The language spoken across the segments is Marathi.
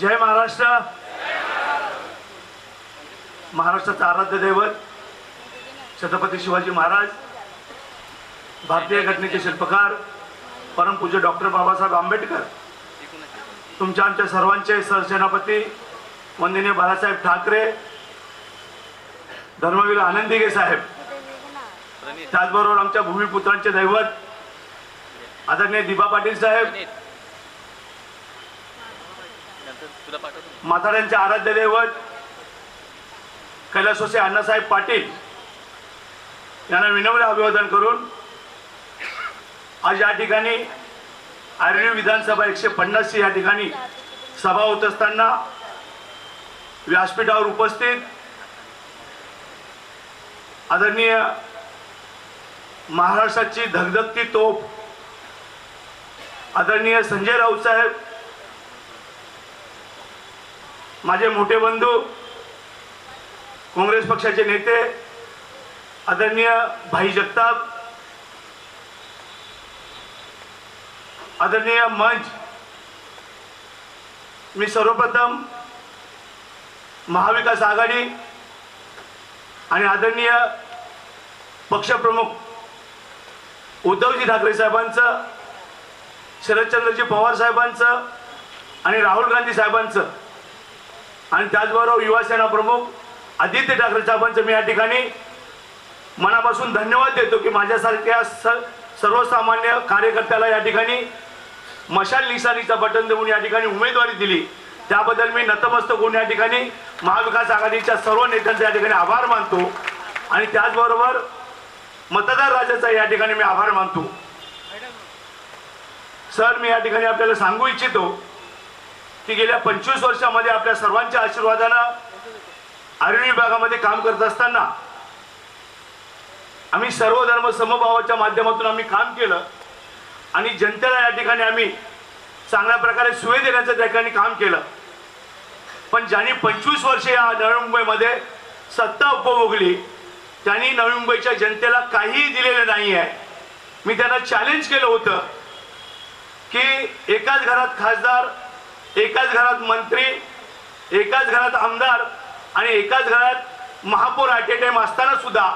जय महाराष्ट्र. महाराष्ट्राचं आराध्य दैवत छत्रपती शिवाजी महाराज भारतीय घटनेचे शिल्पकार परमपूज्य डॉक्टर बाबासाहेब आंबेडकर तुमच्या आमच्या सर्वांचे सरसेनापती वंदनीय बाळासाहेब ठाकरे धर्मवीर आनंदीगे साहेब. त्याचबरोबर आमच्या भूमिपुत्रांचे दैवत आदरणीय दिबा पाटील साहेब म्हाताऱ्यांचे आराध्य दैवत कैलासोसे अण्णासाहेब पाटील यांना विनम्र अभिवादन करून आज या ठिकाणी आर्णी विधानसभा एकशे पन्नास या ठिकाणी सभा होत असताना व्यासपीठावर उपस्थित आदरणीय महाराष्ट्राची धगधगती तोफ आदरणीय संजय राऊत साहेब माझे मोठे बंधू काँग्रेस पक्षाचे नेते आदरणीय भाई जगताप आदरणीय मंच मी सर्वप्रथम महाविकास आघाडी आणि आदरणीय पक्षप्रमुख उद्धवजी ठाकरे साहेबांचं शरदचंद्रजी पवार साहेबांचं आणि राहुल गांधी साहेबांचं आणि त्याचबरोबर युवासेना प्रमुख आदित्य ठाकरे साहेबांचं मी या ठिकाणी मनापासून धन्यवाद देतो की माझ्यासारख्या स सर्वसामान्य कार्यकर्त्याला या ठिकाणी मशाल निशाणीचा बटन देऊन या ठिकाणी उमेदवारी दिली. त्याबद्दल मी नतमस्तक होऊन या ठिकाणी महाविकास आघाडीच्या सर्व नेत्यांचा या ठिकाणी आभार मानतो. आणि त्याचबरोबर मतदार राजाचा या ठिकाणी मी आभार मानतो. सर मी या ठिकाणी आपल्याला सांगू इच्छितो की गेल्या पंचवीस वर्षामध्ये आपल्या सर्वांच्या आशीर्वादानं आरोग्य विभागामध्ये काम करत असताना आम्ही सर्व धर्म समभावाच्या माध्यमातून आम्ही काम केलं आणि जनतेला या ठिकाणी आम्ही चांगल्या प्रकारे सोय देण्याचं त्या ठिकाणी काम केलं. पण ज्यांनी पंचवीस वर्षे या नवी मुंबईमध्ये सत्ता उपभोगली त्यांनी नवी मुंबईच्या जनतेला काहीही दिलेलं नाही आहे मी त्यांना चॅलेंज केलं होतं की एकाच घरात खासदार एकाच घरात मंत्री एकाच घरात आमदार आणि एकाच घरात महापौर ॲट ए टाईम असताना सुद्धा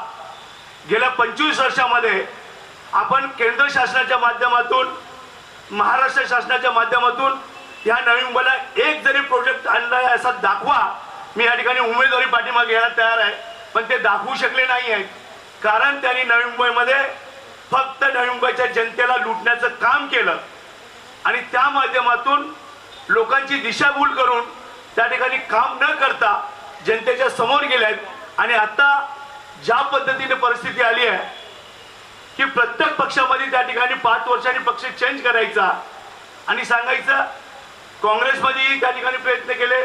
गेल्या पंचवीस वर्षामध्ये आपण केंद्र शासनाच्या माध्यमातून महाराष्ट्र शासनाच्या माध्यमातून या नवी मुंबईला एक जरी प्रोजेक्ट आणला आहे असा दाखवा मी या ठिकाणी उमेदवारी पाठीमागे घ्यायला तयार आहे. पण ते दाखवू शकले नाही आहेत. कारण त्यांनी नवी मुंबईमध्ये फक्त नवी मुंबईच्या जनतेला लुटण्याचं काम केलं. आणि त्या माध्यमातून लोकांची दिशाभूल करून त्या ठिकाणी काम न करता जनतेच्या समोर गेल्यात आणि आता ज्या पद्धतीने परिस्थिती आली आहे की प्रत्येक पक्षामध्ये त्या ठिकाणी पाच वर्षांनी पक्ष चेंज करायचा. आणि सांगायचं काँग्रेसमध्येही त्या ठिकाणी प्रयत्न केले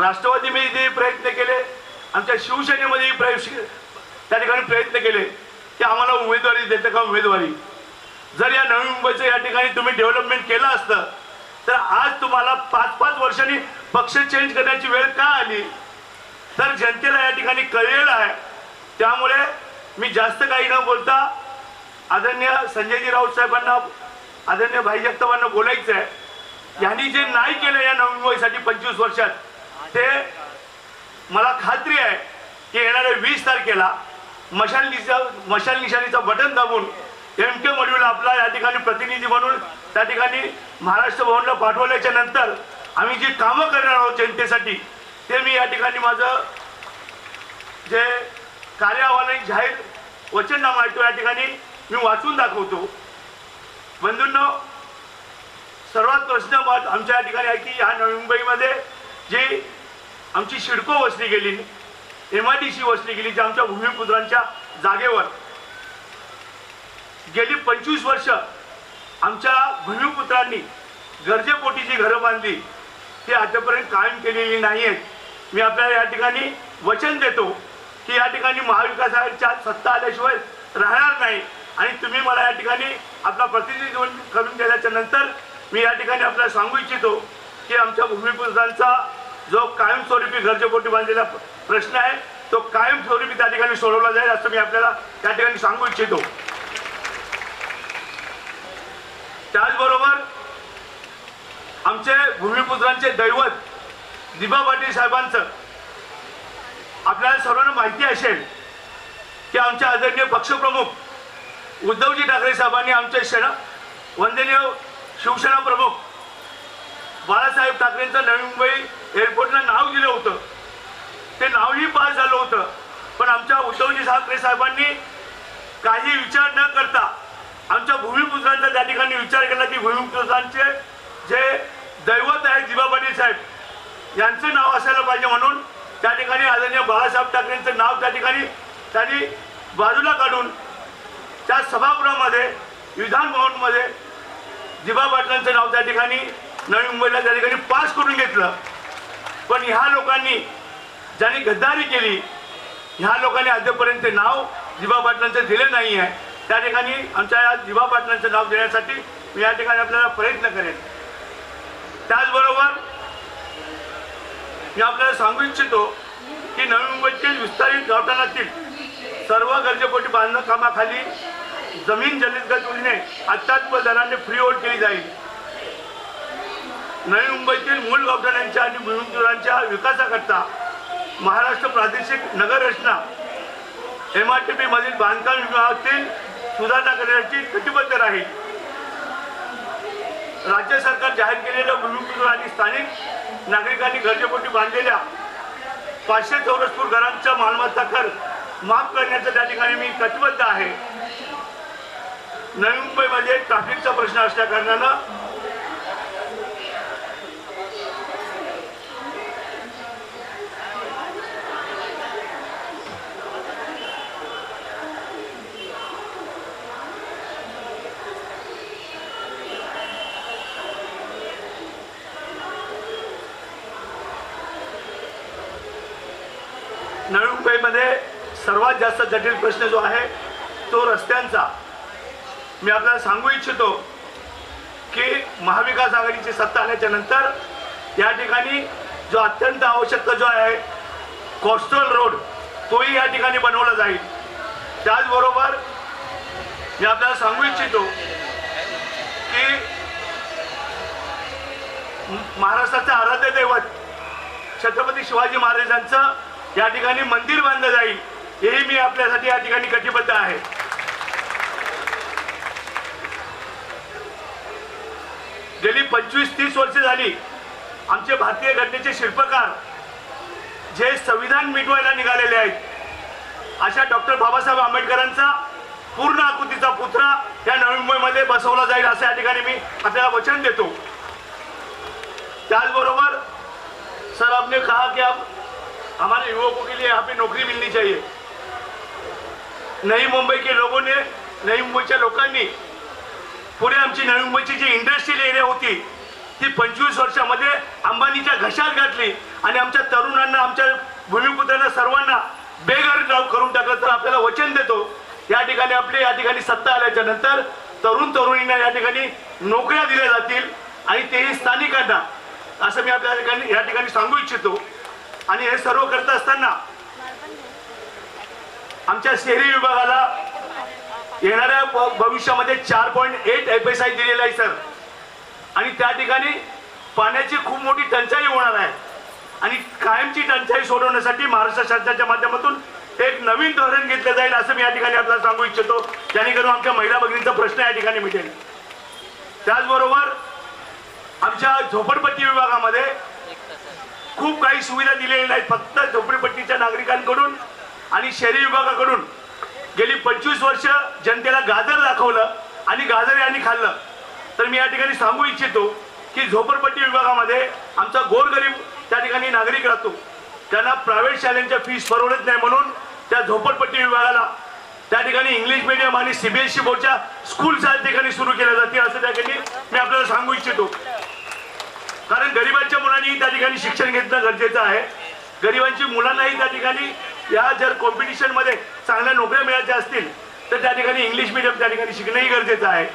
राष्ट्रवादीमध्येही प्रयत्न केले आमच्या शिवसेनेमध्येही प्रयत्न त्या ठिकाणी प्रयत्न केले की आम्हाला उमेदवारी देतं का उमेदवारी? जर या नवी मुंबईचं या ठिकाणी तुम्ही डेव्हलपमेंट केलं असतं तर आज तुम्हाला पाच पाच वर्षांनी पक्ष चेंज करण्याची वेळ का आली? तर जनतेला या ठिकाणी कळलेलं आहे. त्यामुळे मी जास्त काही न बोलता आदरणीय संजयजी राऊत साहेबांना आदरणीय भाई जगतापांना बोलायचं आहे. यांनी जे नाही केलं या नवी मुंबईसाठी पंचवीस वर्षात ते मला खात्री आहे की येणाऱ्या वीस तारखेला मशाल निशा मशाल निशाणीचं बटन दाबून एम के मडवीला आपला या ठिकाणी प्रतिनिधी म्हणून त्या ठिकाणी महाराष्ट्र भवनला पाठवल्याच्या नंतर आम्ही जी कामं करणार आहोत जनतेसाठी ते मी या ठिकाणी माझं जे कार्य अहवाल जाहीर वचननामा आहे तो या ठिकाणी मी वाचून दाखवतो. बंधूंनो सर्वात प्रश्न मत आमच्या या ठिकाणी आहे की ह्या नवी मुंबईमध्ये जी आमची शिडको वसली गेली एम आय डी सी वसली गेली जी आमच्या भूमिपुत्रांच्या जागेवर गेली पंचवीस वर्ष आमच्या भूमिपुत्रांनी गरजेपोटी जी घरं बांधली. ती आतापर्यंत कायम केलेली नाही आहेत मी आपल्याला या ठिकाणी वचन देतो की या ठिकाणी महाविकासाच्या सत्ता आल्याशिवाय राहणार नाही. आणि तुम्ही मला या ठिकाणी आपला प्रतिनिधी करून दिल्याच्या नंतर मी या ठिकाणी आपल्याला सांगू इच्छितो की आमच्या भूमिपुत्रांचा जो कायमस्वरूपी गरजेपोटी बांधलेला प्रश्न आहे तो कायमस्वरूपी त्या ठिकाणी सोडवला जाईल असं मी आपल्याला त्या ठिकाणी सांगू इच्छितो. त्याचबरोबर आमचे भूमिपुत्रांचे दैवत दिबा पाटील साहेबांचं आपल्याला सर्वांना माहिती असेल की आमचे आदरणीय पक्षप्रमुख उद्धवजी ठाकरे साहेबांनी आमचे सेना वंदनीय शिवसेना प्रमुख बाळासाहेब ठाकरेंचं नवी मुंबई एअरपोर्टला नाव दिलं होतं. ते नावही पास झालं होतं. पण आमच्या उद्धवजी ठाकरे साहेबांनी काही विचार न करता आमच्या भूमिपुत्रांचा त्या ठिकाणी विचार केला की भूमिपुत्रांचे जे दैवत आहे दिबा पाटील साहेब यांचं नाव असायला पाहिजे म्हणून त्या ठिकाणी आदरणीय बाळासाहेब ठाकरेंचं नाव त्या ठिकाणी त्यांनी बाजूला काढून त्या सभागृहामध्ये विधान भवनमध्ये दिबा पाटलांचं नाव त्या ठिकाणी नवी मुंबईला त्या ठिकाणी पास करून घेतलं. पण ह्या लोकांनी ज्यांनी गद्दारी केली ह्या लोकांनी अद्यापर्यंत ते नाव जिबा पाटलांचं दिलं नाही आहे त्या ठिकाणी आमच्या या जिवा पाटलांचं नाव देण्यासाठी मी या ठिकाणी आपल्याला प्रयत्न करेन. त्याचबरोबर मी आपल्याला सांगू इच्छितो की नवी मुंबईतील विस्तारित गावठाणातील सर्व गरजेपोटी बांधकामाखाली जमीन जलदगतीने अत्यात्म दराने फ्री होल्ड केली जाईल. नवी मुंबईतील मूळ गावठाण्यांच्या आणि भूमिपुत्रांच्या विकासाकरता महाराष्ट्र प्रादेशिक नगररचना एम आर टी पी मधील बांधकाम विभागातील सुधारणा करण्याची कटिबद्ध राहील. राज्य सरकार जाहीर केलेल्या भूमिपुत्र आणि स्थानिक नागरिकांनी गरजेपोटी बांधलेल्या पाचशे चौरसपूर घरांचा मालमत्ता कर माफ करण्याचं त्या ठिकाणी मी कटिबद्ध आहे. नवी मुंबईमध्ये ट्रॅफिकचा प्रश्न असल्या कारणानं नवी मुंबईमध्ये सर्वात जास्त जटिल प्रश्न जो आहे तो रस्त्यांचा. मी आपल्याला सांगू इच्छितो की महाविकास आघाडीची सत्ता आल्याच्यानंतर या ठिकाणी जो अत्यंत आवश्यकता जो आहे कोस्टल रोड तोही या ठिकाणी बनवला जाईल. त्याचबरोबर मी आपल्याला सांगू इच्छितो की महाराष्ट्राचं आराध्य दैवत छत्रपती शिवाजी महाराजांचं या ठिकाणी मंदिर बांधलं जाईल हेही मी आपल्यासाठी या ठिकाणी कटिबद्ध आहे. गेली पंचवीस तीस वर्ष झाली आमचे भारतीय घटनेचे शिल्पकार जे संविधान मिटवायला निघालेले आहेत अशा डॉक्टर बाबासाहेब आंबेडकरांचा पूर्ण आकृतीचा पुतळा या नवी मुंबईमध्ये बसवला जाईल असं या ठिकाणी मी आपल्याला वचन देतो. त्याचबरोबर सर आपने कहा कि आप हमारे युवकों के लिए यहाँ पे नौकरी मिलनी चाहिए। नई मुंबई के लोगों ने नई मुंबईच्या लोकांनी पुढे आमची नवी मुंबईची जी इंडस्ट्रियल एरिया होती ती पंचवीस वर्षामध्ये अंबानीच्या घशात घातली आणि आमच्या तरुणांना आमच्या भूमिपुत्रांना सर्वांना बेघर करून टाकलं तर आपल्याला वचन देतो. या ठिकाणी आपली या ठिकाणी सत्ता आल्याच्यानंतर तरुण तरुणींना या ठिकाणी नोकऱ्या दिल्या जातील आणि तेही स्थानिकांना. असं मी आपल्या ठिकाणी या ठिकाणी सांगू इच्छितो. आणि हे सर्व करत असताना आमच्या शहरी विभागाला येणाऱ्या भविष्यामध्ये चार point eight F S I दिलेला आहे सर. आणि त्या ठिकाणी पाण्याची खूप मोठी टंचाई होणार आहे. आणि कायमची टंचाई सोडवण्यासाठी महाराष्ट्र शासनाच्या माध्यमातून एक नवीन धोरण घेतलं जाईल असं मी या ठिकाणी आपल्याला सांगू इच्छितो. जेणेकरून आमच्या महिला भगिनींचा प्रश्न या ठिकाणी मिटेल. त्याचबरोबर आमच्या झोपडपट्टी विभागामध्ये खूप काही सुविधा दिलेल्या नाहीत. फक्त झोपडपट्टीच्या नागरिकांकडून आणि शहरी विभागाकडून. गेली पंचवीस वर्ष जनतेला गाजर दाखवलं आणि गाजर यांनी खाल्लं. तर मी या ठिकाणी सांगू इच्छितो की झोपडपट्टी विभागामध्ये आमचा गोरगरीब त्या ठिकाणी नागरिक राहतो. त्यांना प्रायव्हेट शाळेंच्या फीस परवडत नाही म्हणून त्या झोपडपट्टी विभागाला त्या ठिकाणी इंग्लिश मिडियम आणि सीबीएसई बोर्डच्या स्कूल त्या ठिकाणी सुरू केल्या जातील असं त्या ठिकाणी मी आपल्याला सांगू इच्छितो. कारण गरिबांच्या मुलांनी त्या ठिकाणी शिक्षण घेतलं गरजेचं आहे. गरिबांची मुलांनाही त्या ठिकाणी या जर कॉम्पिटिशनमध्ये चांगल्या नोकऱ्या मिळायच्या असतील तर त्या ठिकाणी इंग्लिश मिडियम त्या ठिकाणी शिकणंही गरजेचं आहे.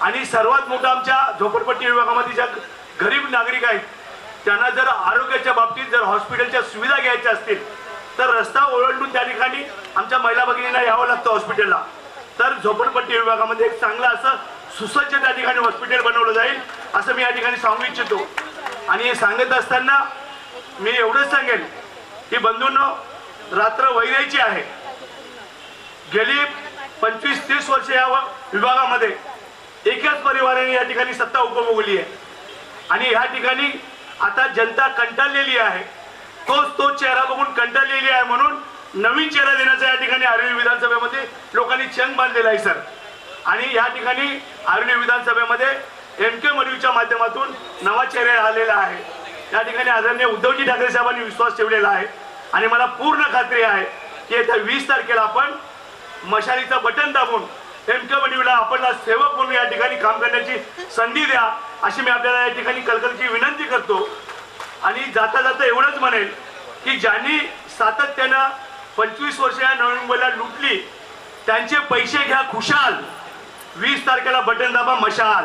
आणि सर्वात मोठं आमच्या झोपडपट्टी विभागामध्ये ज्या गरीब नागरिक आहेत त्यांना जर आरोग्याच्या बाबतीत जर हॉस्पिटलच्या सुविधा घ्यायच्या असतील तर रस्ता ओलांडून त्या ठिकाणी आमच्या महिला भगिनींना यावं लागतं हॉस्पिटलला तर झोपडपट्टी विभागामध्ये एक चांगलं असं सुसज्ज त्या ठिकाणी हॉस्पिटल बनवलं जाईल असं मी या ठिकाणी सांगू इच्छितो. आणि हे सांगत असताना मी एवढंच सांगेन की बंधूंनो रात्र वैरायची आहे. गेली पंचवीस तीस वर्ष या व- विभागामध्ये एकाच परिवाराने या ठिकाणी सत्ता उपभोगली आहे. आणि ह्या ठिकाणी आता जनता कंटाळलेली आहे. तोच तो चेहरा बघून कंटाळलेली आहे म्हणून नवीन चेहरा देण्याचा या ठिकाणी आर्वी विधानसभेमध्ये लोकांनी चंग बांधलेला आहे सर. आणि या ठिकाणी आर्वी विधानसभेमध्ये एम के मडवीच्या माध्यमातून नवा चेहरा आलेला आहे. त्या ठिकाणी आदरणीय उद्धवजी ठाकरे साहेबांनी विश्वास ठेवलेला आहे. आणि मला पूर्ण खात्री आहे की येत्या वीस तारखेला आपण मशालीचं बटन दाबून एम के मडवीला आपण सेवक म्हणून या ठिकाणी काम करण्याची संधी द्या अशी मी आपल्याला या ठिकाणी कलकलची विनंती करतो. आणि जाता जाता एवढंच म्हणेल की ज्यांनी सातत्यानं पंचवीस वर्ष या नोव्हेंबरला लुटली त्यांचे पैसे घ्या खुशाल. वीस तारखेला बटन दाबा मशाल.